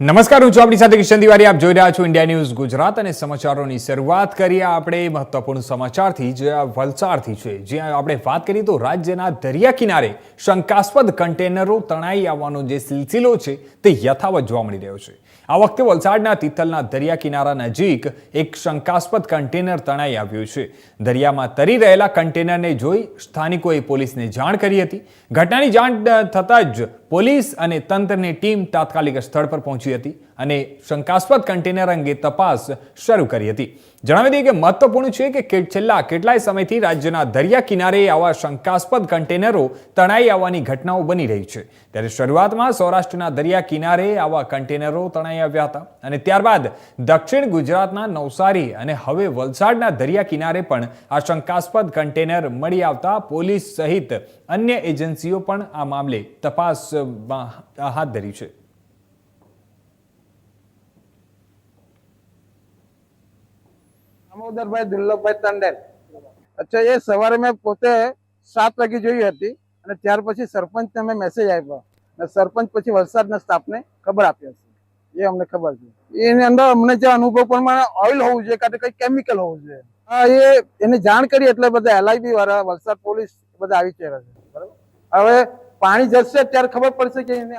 નમસ્કાર, હું છું આપણી સાથે કિશન તિવારી. આપ જોઈ રહ્યા છો ઇન્ડિયા ન્યૂઝ ગુજરાત અને સમાચારોની શરૂઆત કરીએ આપણે મહત્વપૂર્ણ સમાચારથી, જે વલસાડથી છે. જ્યાં આપણે વાત કરીએ તો રાજ્યના દરિયા કિનારે શંકાસ્પદ કન્ટેનરો તણાઈ આવવાનો જે સિલસિલો છે, તે યથાવત જોવા મળી રહ્યો છે. આ વખતે વલસાડના તિથલના દરિયા કિનારા નજીક એક શંકાસ્પદ કન્ટેનર તણાઈ આવ્યું છે. દરિયામાં તરી રહેલા કન્ટેનરને જોઈ સ્થાનિકોએ પોલીસને જાણ કરી હતી. ઘટનાની જાણ થતાં જ પોલીસ અને તંત્રની ટીમ તાત્કાલિક સ્થળ પર પહોંચી હતી અને શંકાસ્પદ કન્ટેનર અંગે તપાસ શરૂ કરી હતી. જણાવી દઈએ કે મહત્વપૂર્ણ છે કે છેલ્લા કેટલાય સમયથી રાજ્યના દરિયા કિનારે આવા શંકાસ્પદ કન્ટેનરો તણાઈ આવવાની ઘટનાઓ બની રહી છે. ત્યારે શરૂઆતમાં સૌરાષ્ટ્રના દરિયા કિનારે આવા કન્ટેનરો તણાઈ આવ્યા હતા અને ત્યારબાદ દક્ષિણ ગુજરાતના નવસારી અને હવે વલસાડના દરિયા કિનારે પણ આ શંકાસ્પદ કન્ટેનર મળી આવતા પોલીસ સહિત અન્ય એજન્સીઓ પણ આ મામલે તપાસમાં હાથ ધરી છે. દામોદરભાઈ દુર્લભભાઈ તંડેલ અચ્છા, એ સવારે મેં પોતે સાત વાગે જોઈ હતી અને ત્યાર પછી સરપંચને મેં મેસેજ આપ્યો. અને સરપંચ પછી વલસાડના સ્ટાફને ખબર આપી હશે. એ અમને ખબર છે. એની અંદર અમને જે અનુભવ પ્રમાણે ઓઇલ હોવું જોઈએ કાં તો કંઈ કેમિકલ હોવું જોઈએ. હા, એ એને જાણ કરી એટલે બધા એલઆઈબી વાળા, વલસાડ પોલીસ બધા આવી ચેરા છે. બરાબર? હવે પાણી જશે ત્યારે ખબર પડશે કે એની અંદર